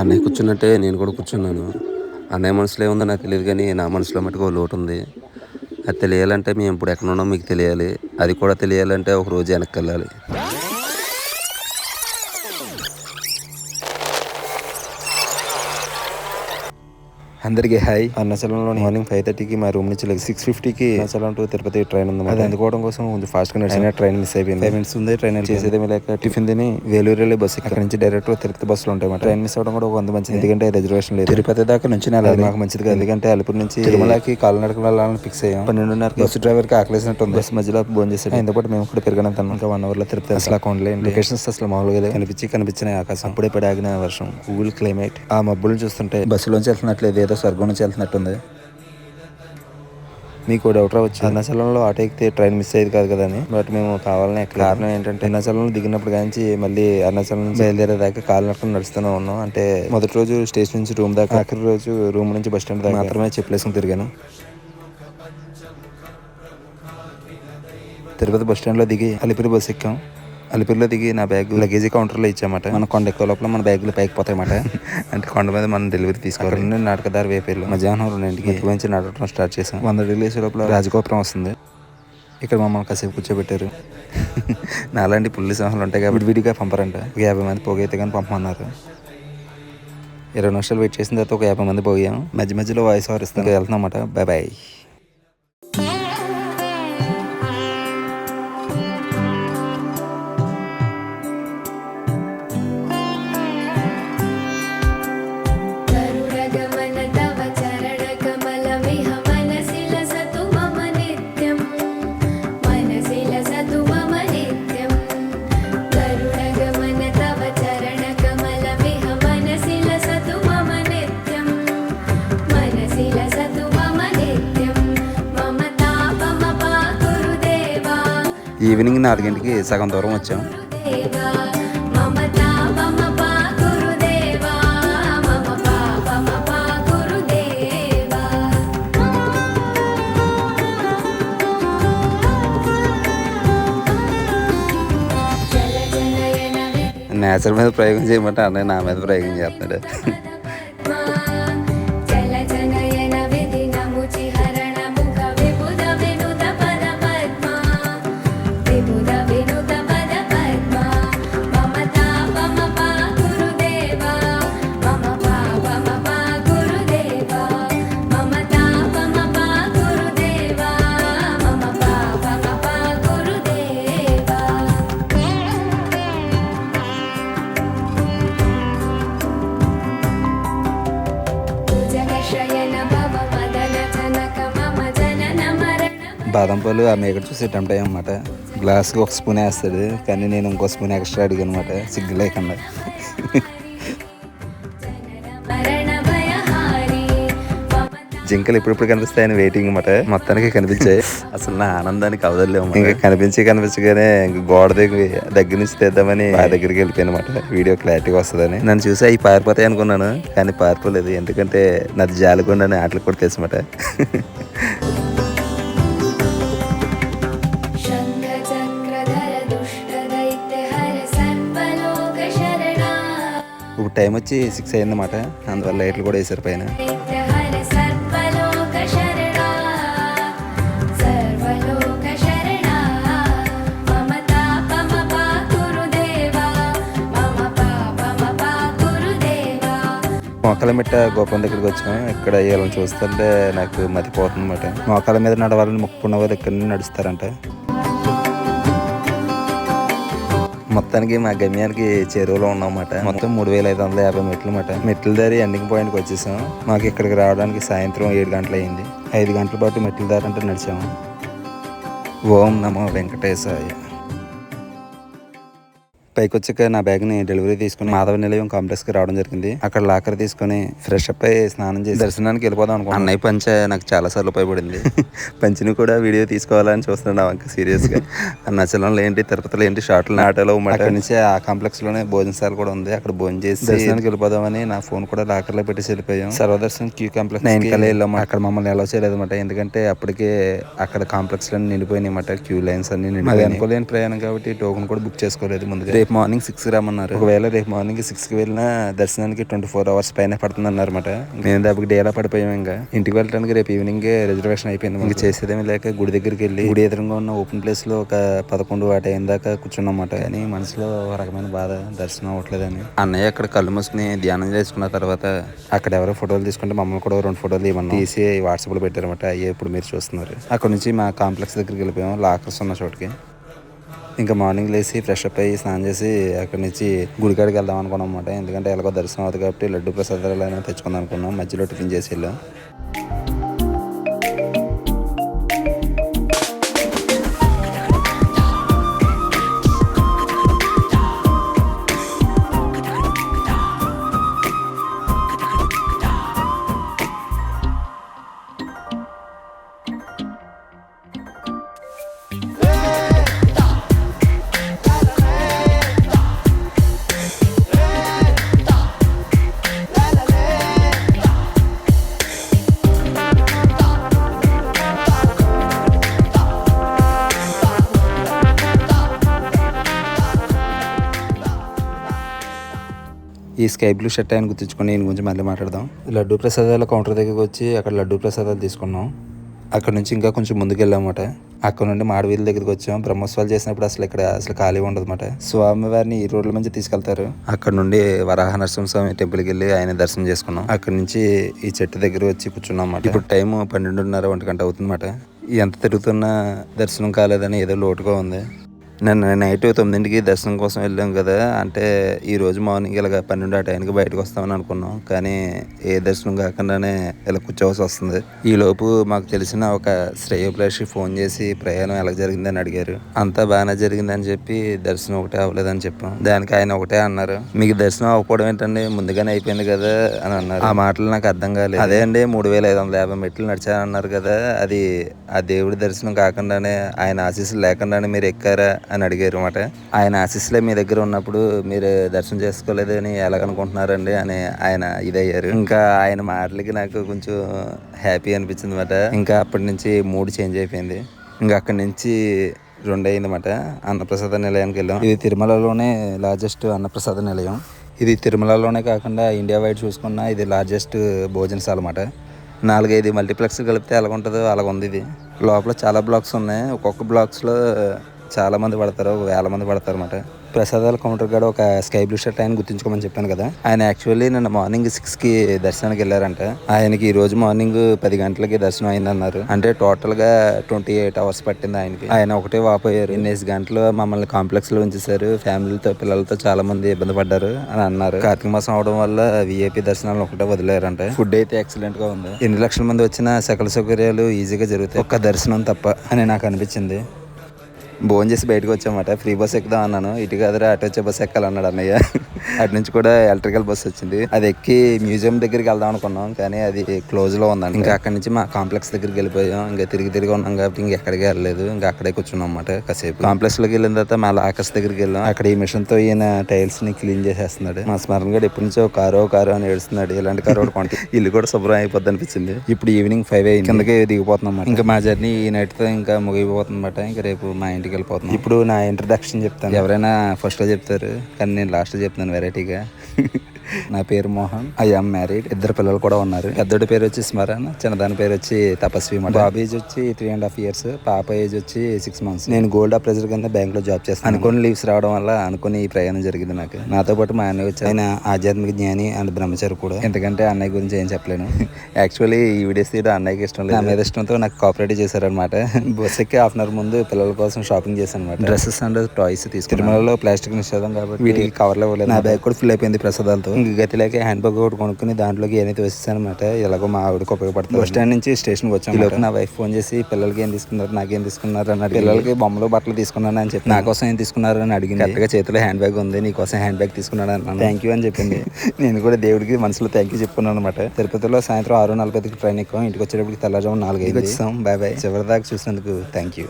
అన్నయ్య కూర్చున్నట్టే నేను కూడా కూర్చున్నాను. అన్నయ్య మనసులో ఏముందో నాకు తెలియదు కానీ నా మనసులో మటుకు లోటు ఉంది. అది తెలియాలంటే మేము ఇప్పుడు ఎక్కడ ఉన్నాం మీకు తెలియాలి. అది కూడా తెలియాలంటే ఒక రోజు వెనక్కి వెళ్ళాలి. అందరికీ హాయ్. అరుణాచలంలో మార్నింగ్ ఫైవ్ థర్టీకి మా రూమ్ నుంచి సిక్స్ ఫిఫ్టీకి అరుణాచలం టు తిరుపతి ట్రైన్ ఉంది అది అందుకోవడం కోసం కొంచెం ఫాస్ట్గా నడిచిన ట్రైన్ మిస్ అయిపోయింది. ఫైవ్ మినిట్స్ ఉంది ట్రైన్ చేసేదేమీ లేక టిఫిన్ తిని వేలూరు వెళ్ళే బస్సు ఇక్కడ నుంచి డైరెక్ట్ తిరుపతి బస్సులు ఉంటాయి ట్రైన్ మిస్ అవడం కూడా వంద మంచిది. ఎందుకంటే రిజర్వేషన్ లేదు. తిరుపతి దాకా నుంచి మాకు మంచిది కాదు. ఎందుకంటే అలిపూర్ నుంచి తిరుమలకి కాలినడక వెళ్ళాలని ఫిక్స్ అయ్యాం. పన్నెండున్నర బస్సు డ్రైవర్కి ఆకలేసినట్టు ఉంది. బస్సు మధ్యలో భోజనం చేసాడు ఇంత పాటు మేము కూడా పెరగనంత ఇంకా వన్ అవర్లో తిరుపతి అసలు అకౌంట్ లేదు లొకేషన్స్ అసలు మామూలుగా. కనిపించి కనిపించిన ఆకాశం. అప్పుడే పడి ఆగిన వర్షం. కూల్ క్లైమేట్ ఆ మబ్బులను చూస్తుంటే బస్సులోంచి వెళ్తున్నట్లేదు ఏదో స్వర్గం నుంచి వెళ్తున్నట్టుంది. మీకు డౌట్ రావచ్చు అరుణాచలంలో ఆటో ఎక్కితే ట్రైన్ మిస్ అయ్యేది కాదు కదా అని. బట్ మేము కావాలని కారణం ఏంటంటే అరుణాచలంలో దిగినప్పుడు కానీ మళ్ళీ అరుణాచలం నుంచి బయలుదేరేదాకా కాలు నడుకుని నడుస్తూనే ఉన్నాం. అంటే మొదటి రోజు స్టేషన్ నుంచి రూమ్ దాకా ఆఖరి రోజు రూమ్ నుంచి బస్ స్టాండ్ దాకా మాత్రమే చెప్పలేసుకుని తిరిగాను. తిరుపతి బస్ స్టాండ్లో దిగి అలిపిరి బస్ ఎక్కాం. అలిపిరిలో దిగి నా బ్యాగ్ లగేజీ కౌంటర్లో ఇచ్చామాట. మన కొండ ఎక్కువ లోపల మన బ్యాగులు పైకి పోతాయన్నమాట. అంటే కొండ మీద మనం డెలివరీ తీసుకోవాలి. నాటకదారి వేపేళ్ళు మధ్యాహ్నం రెండింటికి ఇంటికి నడవడం స్టార్ట్ చేసాం. వంద డిగ్రీస్ లోపల రాజగోపురం వస్తుంది. ఇక్కడ మమ్మల్ని కాసేపు కూర్చోబెట్టారు. నాలాంటి పుల్లి సింహాలు ఉంటాయి కాబట్టి విడిగా పంపరంట. ఒక యాభై మంది పోగైతే కానీ పంపమన్నారు. ఇరవై నిమిషాలు వెయిట్ చేసిన తర్వాత ఒక యాభై మంది పోయాం. మధ్య మధ్యలో వాయిస్ ఓవర్ ఇస్తాం. వెళ్తున్నాం అన్నమాట. బాయ్ బాయ్ ఈవినింగ్ నాలుగింటికి సగం దూరం వచ్చాం. నేచర్ మీద ప్రయోగం చేయమంటే అన్నయ్య నా మీద ప్రయోగం చేస్తున్నాడు. బాదం పాలు ఆ మేకడ చూసి టెంప్ట్ అయ్యాం అనమాట గ్లాస్కి ఒక స్పూన్ వేస్తాడు కానీ నేను ఇంకో స్పూన్ ఎక్స్ట్రా అడిగాను అనమాట సిగ్గు లేకుండా. జింకలు ఎప్పుడెప్పుడు కనిపిస్తాయని వెయిటింగ్ అనమాట మొత్తానికి కనిపించాయి. అసలు నా ఆనందానికి అవదలేము ఇంకా కనిపించి కనిపించగానే ఇంక గోడ దగ్గర దగ్గర నుంచి తెద్దామని ఆ దగ్గరికి వెళ్ళిపోయాను అనమాట వీడియో క్లారిటీగా వస్తుందని. నన్ను చూసి అవి పారిపోతాయి అనుకున్నాను కానీ పారిపోలేదు. ఎందుకంటే నాది జాలికొండని ఆటలు కూడా తెలుసు అనమాట ఇప్పుడు టైం వచ్చి సిక్స్ అయ్యిందన్నమాట. అందువల్ల లైట్లు కూడా వేసారు పైన. మోకాల మిట్ట గోపం దగ్గరికి వచ్చాము ఇక్కడ వీళ్ళని చూస్తుంటే నాకు మతిపోతుందన్నమాట. మోకాల మీద నడవాలని మొక్కున్న వాళ్ళు ఇక్కడ నడుస్తారంట. మొత్తానికి మా గమ్యానికి చెరువులో ఉన్నామన్నమాట. మొత్తం మూడు వేల ఐదు వందల యాభై మెట్లు మాట మెట్ల దారి ఎండింగ్ పాయింట్కి వచ్చేసాం. మాకు ఇక్కడికి రావడానికి సాయంత్రం ఏడు గంటలు అయింది ఐదు గంటల పాటు మెట్ల దారి అంటే నడిచాము. ఓం నమో వెంకటేశాయ. పైకి వచ్చాక నా బ్యాగ్ని డెలివరీ తీసుకుని మాధవ నిలయం కాంప్లెక్స్కి రావడం జరిగింది. అక్కడ లాకర్ తీసుకుని ఫ్రెష్ అప్ అయ్యి స్నానం చేసి దర్శనానికి వెళ్ళిపోదాం అనుకున్నాను. అన్నయ్య పంచ నాకు చాలా సార్లు ఉపయోగపడింది. పంచిని కూడా వీడియో తీసుకోవాలని చూస్తున్నాను ఇంకా సీరియస్గా అరుణాచలంలో ఏంటి తిరుపతిలో ఏంటి షార్ట్లు నాటలో అక్కడ నుంచి ఆ కాంప్లెక్స్లోనే భోజనశాల కూడా ఉంది. అక్కడ భోజనం చేసి దర్శనానికి వెళ్ళిపోదామని నా ఫోన్ కూడా లాకర్లో పెట్టేసి వెళ్ళిపోయాం. సర్వదర్శన్ క్యూ కాంప్లెక్స్ నైన్ కల్లా వెళ్ళాం అక్కడ మమ్మల్ని ఎలా చేయలేదు అనమాట ఎందుకంటే అప్పటికే అక్కడ కాంప్లెక్స్లో నిండిపోయినాయి అన్నమాట క్యూ లైన్స్ అన్ని నిండిపోయి అనుకోలేని ప్రయాణం కాబట్టి టోకెన్ కూడా బుక్ చేసుకోలేదు ముందుగా. రేపు మార్నింగ్ సిక్స్ రమ్మన్నారు. ఒకవేళ రేపు మార్నింగ్ సిక్స్కి వెళ్ళినా దర్శనానికి ట్వంటీ ఫోర్ అవర్స్ పైన పడుతుంది అన్నారన్నమాట మేము దానికి డేలా పడిపోయాం ఇంకా. ఇంటికి వెళ్ళడానికి రేపు ఈవినింగ్ రిజర్వేషన్ అయిపోయింది ఇంకా చేసేదేమీ లేక గుడి దగ్గరికి వెళ్ళి గుడి ఎదురుగా ఉన్న ఓపెన్ ప్లేస్లో ఒక పదకొండు వాటి అయిన దాకా కూర్చున్నమాట కానీ మనసులో ఒక రకమైన బాధ దర్శనం అవ్వట్లేదని. అన్నయ్య అక్కడ కళ్ళు మూసుకుని ధ్యానం చేసుకున్న తర్వాత అక్కడ ఎవరో ఫోటోలు తీసుకుంటే మమ్మల్ని కూడా రెండు ఫోటోలు ఇవ్వమని తీసి వాట్సాప్లో పెట్టారన్నమాట అయ్యే ఇప్పుడు మీరు చూస్తున్నారు. అక్కడ నుంచి మా కాంప్లెక్స్ దగ్గరికి వెళ్ళిపోయాం లాకర్స్ ఉన్న చోటుకి. ఇంకా మార్నింగ్ లేచి ఫ్రెష్ అప్ అయ్యి స్నానం చేసి అక్కడి నుంచి గుడికాడికి వెళ్దాం అనుకున్నాం అనమాట ఎందుకంటే ఎలాగో దర్శనం అవుతుంది కాబట్టి లడ్డు ప్రసాదాలు అయినా తెచ్చుకుందాం అనుకున్నాం. మధ్యలో టిఫిన్ చేసి వెళ్ళాం. ఈ స్కై బ్లూ షర్ట్ ఆయన గుర్తించుకొని నేను గురించి మళ్ళీ మాట్లాడదాం. లడ్డు ప్రసాదాల కౌంటర్ దగ్గరికి వచ్చి అక్కడ లడ్డూ ప్రసాదాలు తీసుకున్నాం. అక్కడ నుంచి ఇంకా కొంచెం ముందుకు వెళ్ళామన్నమాట అక్కడ నుండి మాడవీధి దగ్గరికి వచ్చాం. బ్రహ్మోత్సవాలు చేసినప్పుడు అసలు ఇక్కడ అసలు ఖాళీ ఉండదు అనమాట స్వామివారిని ఈ రోడ్ల నుంచి తీసుకెళ్తారు. అక్కడ నుండి వరాహ నరసింహస్వామి టెంపుల్కి వెళ్ళి ఆయన దర్శనం చేసుకున్నాం. అక్కడ నుంచి ఈ చెట్టు దగ్గర వచ్చి కూర్చున్నాం అన్నమాట ఇప్పుడు టైం పన్నెండున్నర ఒంటి గంట అవుతుందన్నమాట. ఎంత తిరుగుతున్నా దర్శనం కాలేదని ఏదో లోటుగా ఉంది. నేను నైట్ తొమ్మిదింటికి దర్శనం కోసం వెళ్ళాం కదా. అంటే ఈరోజు మార్నింగ్ ఇలాగ పన్నెండు ఆ టైంకి బయటకు వస్తామని అనుకున్నాం. కానీ ఏ దర్శనం కాకుండానే ఇలా కూర్చోవలసి వస్తుంది. ఈ లోపు మాకు తెలిసిన ఒక శ్రేయోభిలాషి ఫోన్ చేసి ప్రయాణం ఎలా జరిగిందని అడిగారు. అంతా బాగానే జరిగిందని చెప్పి దర్శనం ఒకటే అవ్వలేదని చెప్పాం. దానికి ఆయన ఒకటే అన్నారు. మీకు దర్శనం అవ్వకపోవడం ఏంటండి? ముందుగానే అయిపోయింది కదా అని అన్నారు. ఆ మాటలు నాకు అర్థం కాలేదు. అదే అండి మూడు వేల ఐదు వందల యాభై మెట్లు నడిచారన్నారు కదా. అది ఆ దేవుడి దర్శనం కాకుండానే ఆయన ఆశీస్సులు లేకుండానే మీరు ఎక్కారా? అని అడిగారు అనమాట ఆయన ఆశీస్సులే మీ దగ్గర ఉన్నప్పుడు మీరు దర్శనం చేసుకోలేదని ఎలాగనుకుంటున్నారండి అని ఆయన ఇదయ్యారు. ఇంకా ఆయన మాటలకి నాకు కొంచెం హ్యాపీ అనిపించింది అనమాట ఇంకా అప్పటి నుంచి మూడ్ చేంజ్ అయిపోయింది. ఇంకా అక్కడి నుంచి రెండు అయిందన్నమాట అన్నప్రసాద నిలయానికి వెళ్ళాం. ఇది తిరుమలలోనే లార్జెస్ట్ అన్నప్రసాద నిలయం. ఇది తిరుమలలోనే కాకుండా ఇండియా వైడ్ చూసుకున్న ఇది లార్జెస్ట్ భోజనశాల అనమాట నాలుగైదు మల్టీప్లెక్స్ కలిపితే ఎలాగ ఉంటుందో అలాగ ఉంది ఇది. లోపల చాలా బ్లాక్స్ ఉన్నాయి. ఒక్కొక్క బ్లాక్స్లో చాలా మంది పడతారు ఒక వేల మంది పడతారు అనమాట ప్రసాదాల కౌంటర్ కాడ ఒక స్కై బ్లూ షర్ట్ ఆయన గుర్తుంచుకోమని చెప్పాను కదా. ఆయన యాక్చువల్లీ నిన్న మార్నింగ్ సిక్స్కి దర్శనానికి వెళ్ళారంట. ఆయనకి ఈ రోజు మార్నింగ్ పది గంటలకి దర్శనం అయిందన్నారు. అంటే టోటల్గా ట్వంటీ ఎయిట్ అవర్స్ పట్టింది ఆయనకి. ఆయన ఒకటే వాపోయారు ఎన్నేసి గంటలు మమ్మల్ని కాంప్లెక్స్లో ఉంచేశారు. ఫ్యామిలీతో పిల్లలతో చాలా మంది ఇబ్బంది పడ్డారు అని అన్నారు. కార్తీక మాసం అవడం వల్ల విఐపి దర్శనాలు ఒకటే వదిలేరంట. ఫుడ్ అయితే ఎక్సలెంట్గా ఉంది. ఎన్ని లక్షల మంది వచ్చినా సకల సౌకర్యాలు ఈజీగా జరుగుతాయి. ఒక్క దర్శనం తప్ప అని నాకు అనిపించింది. భోజనం చేసి బయటకు వచ్చామాట. ఫ్రీ బస్ ఎక్కుదాం అన్నాను. ఇటు కాదురా అటు వచ్చే బస్ ఎక్కాలన్నాడు అన్నయ్య. అటు నుంచి కూడా ఎలక్ట్రికల్ బస్ వచ్చింది. అది ఎక్కి మ్యూజియం దగ్గరికి వెళ్దాం అనుకున్నాం. కానీ అది క్లోజ్లో ఉందండి ఇంకా అక్కడి నుంచి మా కాంప్లెక్స్ దగ్గరికి వెళ్ళిపోయాం. ఇంకా తిరిగి తిరిగి ఉన్నాం కాబట్టి ఇంకా ఎక్కడికి వెళ్ళలేదు. ఇంకా అక్కడే కూర్చున్నాం అన్నమాట కాసేపు. కాంప్లెక్స్లోకి వెళ్ళిన తర్వాత మళ్ళీ ఆకాశ దగ్గరికి వెళ్ళాం. అక్కడ ఈ మిషన్తో ఈయన టైల్స్ని క్లీన్ చేసేస్తున్నాడు. మా స్మరణ గడు ఎప్పటి నుంచో కారో కారో అని ఏడుస్తున్నాడు. ఇలాంటి కారు కూడా కొంటే ఇల్లు కూడా శుభ్రం అయిపోద్ది అనిపించింది. ఇప్పుడు ఈవినింగ్ ఫైవ్ అయ్యింది కిందకి దిగిపోతున్నాం ఇంకా మా జర్నీ ఈ నైట్తో ఇంకా ముగిపోతుంది అనమాట ఇంకా రేపు మా ఇంటికి వెళ్ళిపోతున్నాం. ఇప్పుడు నా ఇంట్రడక్షన్ చెప్తాను. ఎవరైనా ఫస్ట్లో చెప్తారు. కానీ నేను లాస్ట్లో చెప్తాను है ठीक है నా పేరు మోహన్. I am married. ఇద్దరు పిల్లలు కూడా ఉన్నారు. పెద్దోడి పేరు వచ్చి స్మరణ్ చిన్నదాని పేరు వచ్చి తపస్వి మాట బాబు ఏజ్ వచ్చి త్రీ అండ్ హాఫ్ ఇయర్స్ పాప ఏజ్ వచ్చి సిక్స్ మంత్స్ నేను గోల్డ్ అప్రైజర్ కింద బ్యాంక్లో జాబ్ చేస్తాను. అనుకుని లీవ్స్ రావడం వల్ల అనుకుని ఈ ప్రయాణం జరిగింది నాకు. నాతో పాటు మా అన్నయ్య వచ్చి ఆయన ఆధ్యాత్మిక జ్ఞాని అండ్ బ్రహ్మచారి కూడా. ఎందుకంటే అన్నయ్య గురించి ఏం చెప్పలేను. యాక్చువల్లీ ఈ వీడియోస్ తీయడం అన్నయ్యకి ఇష్టం లేదు. నా మీద ఇష్టంతో నాకు కోఆపరేట్ చేశారనమాట బస్ ఎక్కి హాఫ్ అన్ అవర్ ముందు పిల్లల కోసం షాపింగ్ చేశాను అనమాట డ్రెస్సెస్ అండ్ టాయ్స్ తీసుకుని తిరుమలలో ప్లాస్టిక్ నిషేధం కాబట్టి వీటికి కవర్లో ఇవ్వలేదు. నా బ్యాగ్ కూడా ఫిల్ అయిపోయింది ప్రసాదాలతో. ఇంక గతిలోకి హ్యాండ్ బ్యాగ్ ఒకటి కొనుక్కుని దాంట్లోకి వచ్చేసాను అనమాట ఎలాగో మా ఆవిడకి ఉపయోగపడుతుంది. బస్ స్టాండ్ నుంచి స్టేషన్కి వచ్చాను నా వైఫ్ ఫోన్ చేసి పిల్లలకి ఏం తీసుకున్నారు? నాకేం తీసుకున్నారు? అన్నారు పిల్లలకి బొమ్మలు బట్టలు తీసుకున్నాను అని చెప్పి నా కోసం ఏం తీసుకున్నారు? అని అడిగింది. కరెక్ట్గా చేతిలో హ్యాండ్ బ్యాగ్ ఉంది నీ కోసం హ్యాండ్ బ్యాగ్ తీసుకున్నాను అన్నాను. థ్యాంక్ యూ అని చెప్పింది. నేను కూడా దేవుడికి మనసులో థ్యాంక్ యూ చెప్పుకున్నాను అనమాట తిరుపతిలో సాయంత్రం ఆరు నలభై ట్రైన్ ఎక్కువ ఇంటికి వచ్చేటప్పటికి తెల్లజాము నాలుగు ఐదు వచ్చాం బాయ్ బాయ్. చివరి దాకా చూసినందుకు థ్యాంక్ యూ